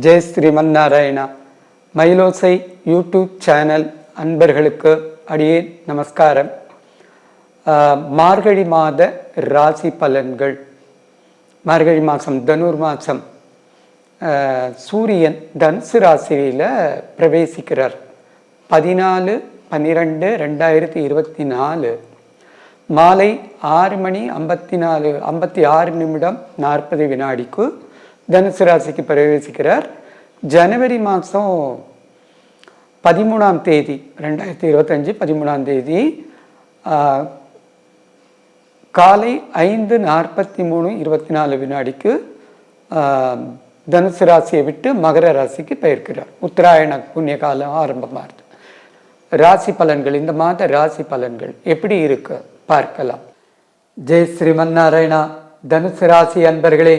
Jai Srimannarayana. Mayilosai YouTube channel அன்பர்களுக்கு அடியே நமஸ்காரம். மார்கழி மாத ராசி பலன்கள். மார்கழி மாதம் தனுர் மாதம் சூரியன் தனுசு ராசியில் பிரவேசிக்கிறார். பதினாலு பன்னிரெண்டு ரெண்டாயிரத்தி இருபத்தி நாலு. மாலை ஆறு மணி ஐம்பத்தி நாலு ஐம்பத்தி ஆறு நிமிடம் நாற்பது வினாடிக்கு தனுசு ராசிக்கு பிரவேசிக்கிறார். ஜனவரி மாதம் பதிமூணாம் தேதி ரெண்டாயிரத்தி இருபத்தஞ்சி பதிமூணாம் தேதி காலை ஐந்து நாற்பத்தி மூணு இருபத்தி நாலு வினாடிக்கு தனுசு ராசியை விட்டு மகர ராசிக்கு பெயர்க்கிறார். உத்தராயண புண்ணிய காலம் ஆரம்பமாகுது ராசி பலன்கள் இந்த மாத ராசி பலன்கள் எப்படி இருக்கு? பார்க்கலாம். ஜெய் ஸ்ரீமன் நாராயணா. தனுசு ராசி அன்பர்களே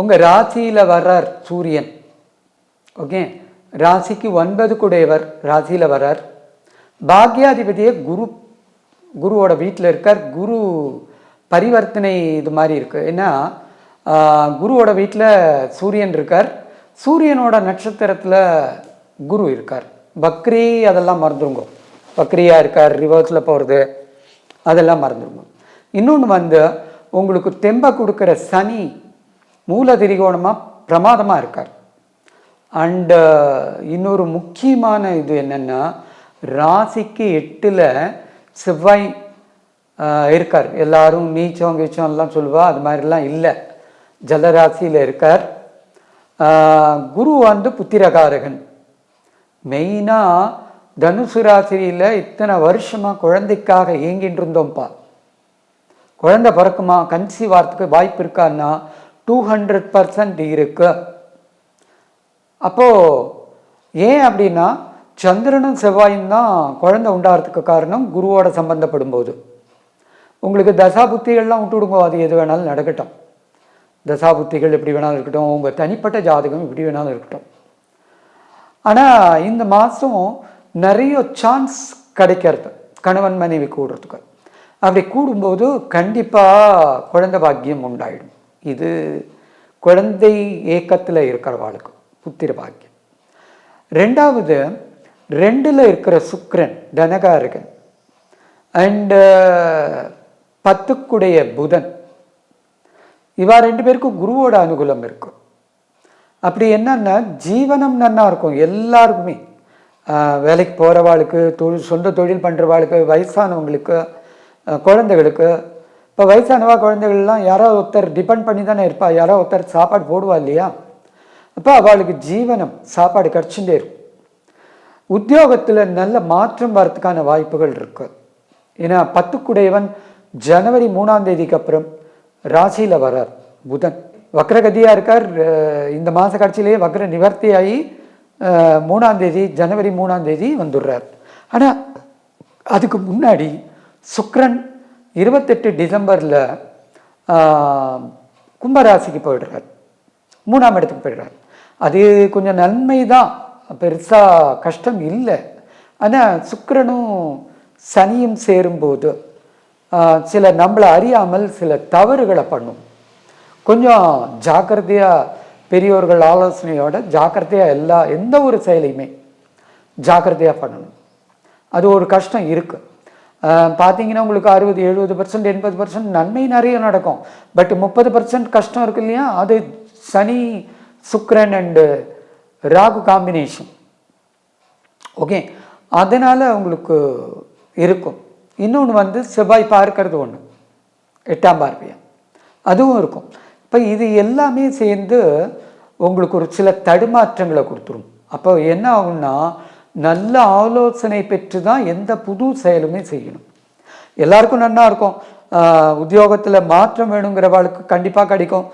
உங்கள் ராசியில் வர்றார் சூரியன். ஓகே ராசிக்கு ஒன்பது குடையவர் ராசியில் வர்றார். பாக்யாதிபதியே குரு குருவோட வீட்டில் இருக்கார். குரு பரிவர்த்தனை இது மாதிரி இருக்குது ஏன்னா குருவோட வீட்டில் சூரியன் இருக்கார். சூரியனோட நட்சத்திரத்தில் குரு இருக்கார். பக்ரி அதெல்லாம் மறந்துருங்க. பக்ரியாக இருக்கார் ரிவர்ஸில் போகிறது அதெல்லாம் மறந்துருங்க. இன்னொன்று வந்து உங்களுக்கு தெம்பை கொடுக்குற சனி மூல திரிகோணமாக பிரமாதமாக இருக்கார். அண்டு uh, இன்னொரு முக்கியமான இது என்னென்னா ராசிக்கு எட்டில் செவ்வாய் uh, இருக்கார். எல்லாரும் நீச்சம் கீச்சம் எல்லாம் சொல்லுவா அது மாதிரிலாம் இல்லை. ஜலராசியில் இருக்கார். Uh, குரு வந்து புத்திரகாரகன். மெயினாக தனுசு ராசியில் இத்தனை வருஷமாக குழந்தைக்காக ஏங்கிட்டு இருந்தோம்ப்பா. குழந்தை பிறக்குமா? கன்சீவ் ஆகிறதுக்கு வாய்ப்பு இருக்கான்னா டூ ஹண்ட்ரட் பர்சன்ட் இருக்கு. அப்போ ஏன் அப்படின்னா சந்திரனும் செவ்வாயும் தான் குழந்தை உண்டாகிறதுக்கு காரணம் குருவோட சம்பந்தப்படும் போது உங்களுக்கு தசா புத்திகள்லாம் விட்டுடுங்க அது எது வேணாலும் நடக்கட்டும். தசா புத்திகள் எப்படி வேணாலும் இருக்கட்டும் உங்கள் தனிப்பட்ட ஜாதகம் எப்படி வேணாலும் இருக்கட்டும். ஆனால் இந்த மாதம் நிறைய சான்ஸ் கிடைக்கிறது கணவன் மனைவி கூடுறதுக்கு. அப்படி கூடும்போது கண்டிப்பாக குழந்தை பாக்கியம் உண்டாயிடும். இது குழந்தை ஏக்கத்தில் இருக்கிறவாளுக்கு புத்திர பாக்கியம். ரெண்டாவது ரெண்டில் இருக்கிற சுக்ரன் தனகாரகன் அண்டு பத்துக்குடைய புதன். இவா ரெண்டு பேருக்கும் குருவோட அனுகூலம் இருக்கும். அப்படி என்னன்னா ஜீவனம் நன்னா இருக்கும் எல்லாருக்குமே. வேலைக்கு போகிறவாளுக்கு தொழில் சொந்த தொழில் பண்ணுறவாளுக்கு வயசானவங்களுக்கு குழந்தைகளுக்கு இப்போ வயசானவா குழந்தைகள்லாம் யாரோ ஒருத்தர் டிபெண்ட் பண்ணி தானே இருப்பா. யாரோ ஒருத்தர் சாப்பாடு போடுவா இல்லையா? அப்போ அவளுக்கு ஜீவனம் சாப்பாடு கிடச்சுட்டே இருக்கும். உத்தியோகத்தில் நல்ல மாற்றம் வரத்துக்கான வாய்ப்புகள் இருக்கு. ஏன்னா பத்துக்குடையவன் ஜனவரி மூணாம் தேதிக்கு அப்புறம் ராசியில் வரார் புதன். வக்ரகதியாக இருக்கார். இந்த மாத கடைசியிலேயே வக்ர நிவர்த்தி ஆகி மூணாம் தேதி ஜனவரி மூணாம் தேதி வந்துடுறார். ஆனால் அதுக்கு முன்னாடி சுக்ரன் இருபத்தெட்டு டிசம்பரில் கும்பராசிக்கு போயிடுறார். மூணாம் இடத்துக்கு போயிடுறார். அது கொஞ்சம் நன்மை தான் பெருசாக கஷ்டம் இல்லை. ஆனால் சுக்கரனும் சனியும் சேரும்போது சில நம்மளை அறியாமல் சில தவறுகளை பண்ணும். கொஞ்சம் ஜாக்கிரதையாக பெரியோர்கள் ஆலோசனையோட ஜாக்கிரதையாக எல்லா எந்த ஒரு செயலையுமே ஜாக்கிரதையாக பண்ணணும். அது ஒரு கஷ்டம் இருக்குது பார்த்தீங்கன்னா உங்களுக்கு அறுபது எழுபது பர்சன்ட் எண்பது பர்சன்ட் நன்மை நிறைய நடக்கும். பட் முப்பது பர்சன்ட் கஷ்டம் இருக்கு இல்லையா? அது Shani Sukran and Rahu combination okay அதனால் உங்களுக்கு இருக்கும். இன்னொன்று வந்து செவ்வாய் பார்க்கறது ஒன்று எட்டாம் பார்வையாக அதுவும் இருக்கும். இப்போ இது எல்லாமே சேர்ந்து உங்களுக்கு ஒரு சில தடுமாற்றங்களை கொடுத்துரும். அப்போ என்ன ஆகும்னா நல்ல ஆலோசனை பெற்று தான் எந்த புது செயலுமே செய்யணும். எல்லாருக்கும் நன்னா இருக்கும். உத்தியோகத்தில் மாற்றம் வேணுங்கிறவாளுக்கு கண்டிப்பாக கிடைக்கும்.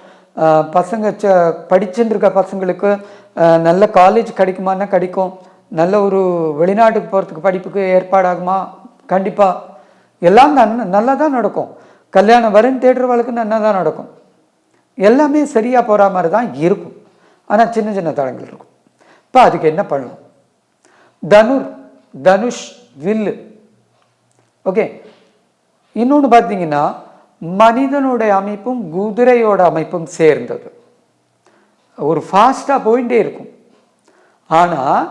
பசங்க ச படிச்சுருக்க பசங்களுக்கு நல்ல காலேஜ் கிடைக்குமான்னா கிடைக்கும். நல்ல ஒரு வெளிநாட்டுக்கு போகிறதுக்கு படிப்புக்கு ஏற்பாடாகுமா? கண்டிப்பாக எல்லாம் நன் நல்லா தான் நடக்கும். கல்யாணம் வரன் தேடுறவளுக்கு நல்லா தான் நடக்கும். எல்லாமே சரியாக போகிற மாதிரி தான் இருக்கும். ஆனால் சின்ன சின்ன தடங்கள் இருக்கும். இப்போ அதுக்கு என்ன பண்ணலாம் தனுர் தனுஷ் வில்லு ஓகே இன்னொன்று பார்த்தீங்கன்னா மனிதனுடைய அமைப்பும் குதிரையோட அமைப்பும் சேர்ந்தது. ஒரு ஃபாஸ்ட்டாக போயிட்டே இருக்கும். ஆனால்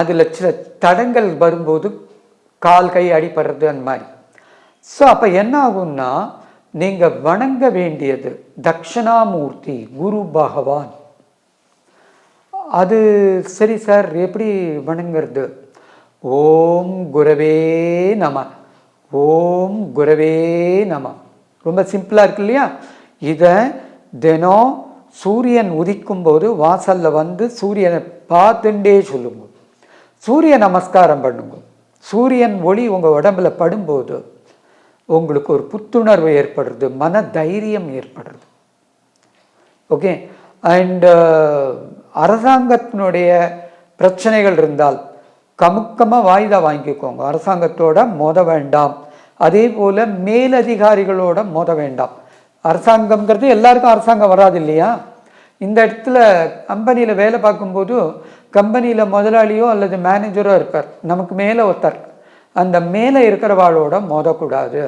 அதில் சில தடங்கள் வரும்போது கால் கை அடிபடுறது அந்த மாதிரி. ஸோ அப்போ என்ன ஆகும்னா நீங்கள் வணங்க வேண்டியது தக்ஷணாமூர்த்தி குரு பகவான். அது சரி சார் எப்படி வணங்குறது? ஓம் குரவே நம. ஓம் குரவே நம. ரொம்ப சிம்பிளாக இருக்கு இல்லையா? இதை தினம் சூரியன் உதிக்கும் போது வாசலில் வந்து சூரியனை பார்த்துட்டே சொல்லுங்க. சூரிய நமஸ்காரம் பண்ணுங்க. சூரியன் ஒளி உங்கள் உடம்புல படும்போது உங்களுக்கு ஒரு புத்துணர்வு ஏற்படுறது மன தைரியம் ஏற்படுறது. ஓகே? அண்ட் அரசாங்கத்தினுடைய பிரச்சனைகள் இருந்தால் கமுக்கமாக வாய்தா வாங்கிக்கோங்க. அரசாங்கத்தோட மோத வேண்டாம். அதே போல் மேலதிகாரிகளோட மோத வேண்டாம். அரசாங்கம்ங்கிறது எல்லாருக்கும் அரசாங்கம் வராது இல்லையா இந்த இடத்துல கம்பெனியில் வேலை பார்க்கும்போது கம்பெனியில் முதலாளியோ அல்லது மேனேஜரோ இருப்பார். நமக்கு மேலே ஒருத்தர். அந்த மேலே இருக்கிறவாளோட மோதக்கூடாது.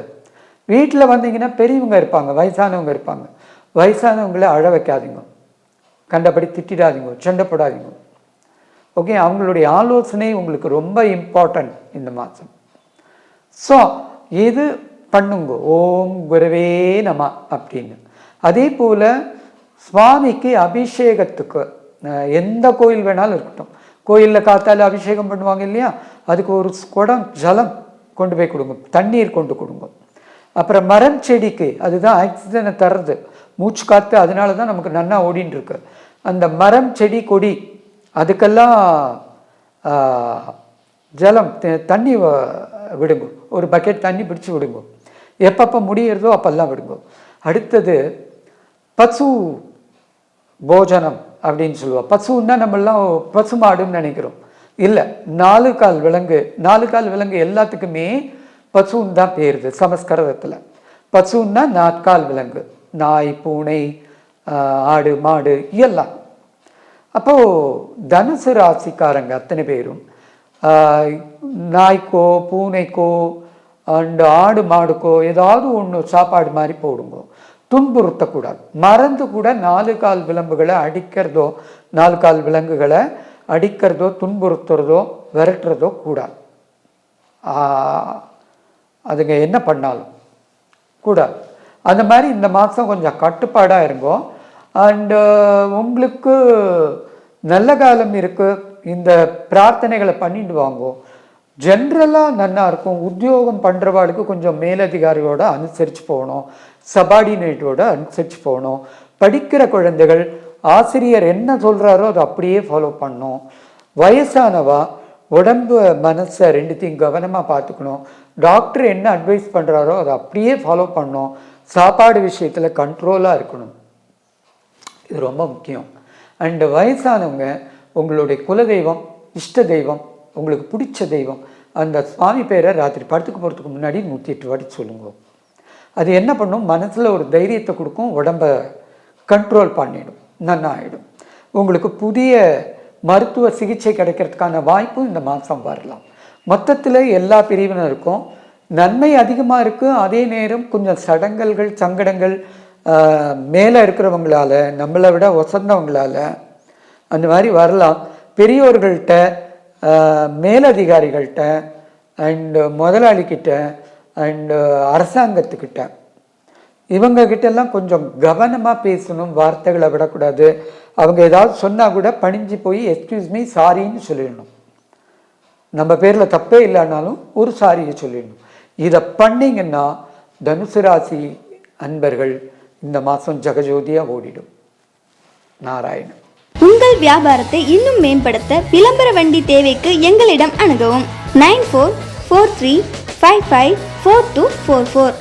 வீட்டில் வந்தீங்கன்னா பெரியவங்க இருப்பாங்க வயசானவங்க இருப்பாங்க. வயசானவங்கள அழ வைக்காதீங்க. கண்டபடி திட்டிடாதீங்க சண்டைப்படாதீங்க. ஓகே அவங்களுடைய ஆலோசனை உங்களுக்கு ரொம்ப இம்பார்ட்டன்ட் இந்த மாதம். ஸோ இது பண்ணுங்க? ஓம் குருவே நம அப்படின்னு. அதே போல் சுவாமிக்கு அபிஷேகத்துக்கு எந்த கோயில் வேணாலும் இருக்கட்டும். கோயிலில் காத்தால அபிஷேகம் பண்ணுவாங்க இல்லையா? அதுக்கு ஒரு குடம் ஜலம் கொண்டு போய் கொடுங்க. தண்ணீர் கொண்டு கொடுங்க. அப்புறம் மரம் செடிக்கு அதுதான் ஆக்சிஜனை தர்றது. மூச்சு காற்று அதனால தான் நமக்கு நன்னா ஓடின்னு இருக்கு. அந்த மரம் செடி கொடி அதுக்கெல்லாம் ஜலம் தண்ணி வ- விடுங்க. ஒரு பக்கெட் தண்ணி பிடிச்சி விடுங்க. எப்பப்போ முடியிறதோ அப்பெல்லாம் விடுங்க. அடுத்தது பசு போஜனம் அப்படின்னு சொல்லுவோம். பசுன்னா நம்மெல்லாம் பசு மாடுன்னு நினைக்கிறோம். இல்லை நாலு கால் விலங்கு நாலு கால் விலங்கு எல்லாத்துக்குமே பசுன்னு தான் பேருது சமஸ்கிருதத்தில். பசுன்னா நாற்கால் விலங்கு நாய் பூனை ஆடு மாடு எல்லாம் அப்போது தனுசு ராசிக்காரங்க அத்தனை பேரும் நாய்க்கோ பூனைக்கோ அண்டு ஆடு மாடுக்கோ ஏதாவது ஒன்று சாப்பாடு மாதிரி போடுங்க. துன்புறுத்தக்கூடாது. மறந்து கூட நாலு கால் விலங்குகளை அடிக்கிறதோ நாலு கால் விலங்குகளை அடிக்கிறதோ துன்புறுத்துறதோ விரட்டுறதோ கூடாது. அதுங்க என்ன பண்ணாலும் கூடாது. அந்த மாதிரி இந்த மாதம் கொஞ்சம் கட்டுப்பாடாக இருக்கும். அண்டு uh, உங்களுக்கு நல்ல காலம் இருக்குது இந்த பிரார்த்தனைகளை பண்ணிட்டு வாங்குவோம் ஜென்ரலாக நல்லா இருக்கும். உத்தியோகம் பண்ணுறவாளுக்கு கொஞ்சம் மேலதிகாரியோட அனுசரித்து போகணும். சபார்டினேட்டோட அனுசரித்து போகணும். படிக்கிற குழந்தைகள் ஆசிரியர் என்ன சொல்கிறாரோ அதை அப்படியே ஃபாலோ பண்ணும் வயசானவா உடம்பு மனசை ரெண்டுத்தையும் கவனமாக பார்த்துக்கணும். டாக்டர் என்ன அட்வைஸ் பண்ணுறாரோ அதை அப்படியே ஃபாலோ பண்ணும் சாப்பாடு விஷயத்தில் கண்ட்ரோலாக இருக்கணும். இது ரொம்ப முக்கியம். அண்டு வயசானவங்க உங்களுடைய குலதெய்வம் இஷ்ட தெய்வம் உங்களுக்கு பிடிச்ச தெய்வம் அந்த சுவாமி பேரை ராத்திரி படத்துக்கு போகிறதுக்கு முன்னாடி நூற்றி எட்டு வாட்டி சொல்லுங்க. அது என்ன பண்ணும்? மனசில் ஒரு தைரியத்தை கொடுக்கும் உடம்ப கண்ட்ரோல் பண்ணிடும் நன்னாயிடும். உங்களுக்கு புதிய மருத்துவ சிகிச்சை கிடைக்கிறதுக்கான வாய்ப்பும் இந்த மாதம் வரலாம். மொத்தத்தில் எல்லா பிரிவினருக்கும் நன்மை அதிகமாக இருக்குது அதே நேரம் கொஞ்சம் சடங்கல்கள் சங்கடங்கள் மேலே இருக்கிறவங்களால நம்மளை விட ஒசந்தவங்களால அந்த மாதிரி வரலாம். பெரியோர்கள்ட்ட மேலதிகாரிகள்கிட்ட அண்டு முதலாளிக்கிட்ட அண்டு அரசாங்கத்துக்கிட்ட இவங்க கொஞ்சம் கவனமாக பேசணும் வார்த்தைகளை விடக்கூடாது. அவங்க ஏதாவது சொன்னால் கூட பணிஞ்சு போய் எக்ஸ்கியூஸ் மீ சாரின்னு சொல்லிடணும். நம்ம பேரில் தப்பே இல்லைனாலும் ஒரு சாரியை சொல்லிடணும். இதை பண்ணிங்கன்னா தனுசு ராசி அன்பர்கள் இந்த மாதம் ஜெகஜோதியாக ஓடிடும். நாராயணன். உங்கள் வியாபாரத்தை இன்னும் மேம்படுத்த விளம்பர வண்டி தேவைக்கு எங்களிடம் அணுகவும். Nine four four three five five four two four four.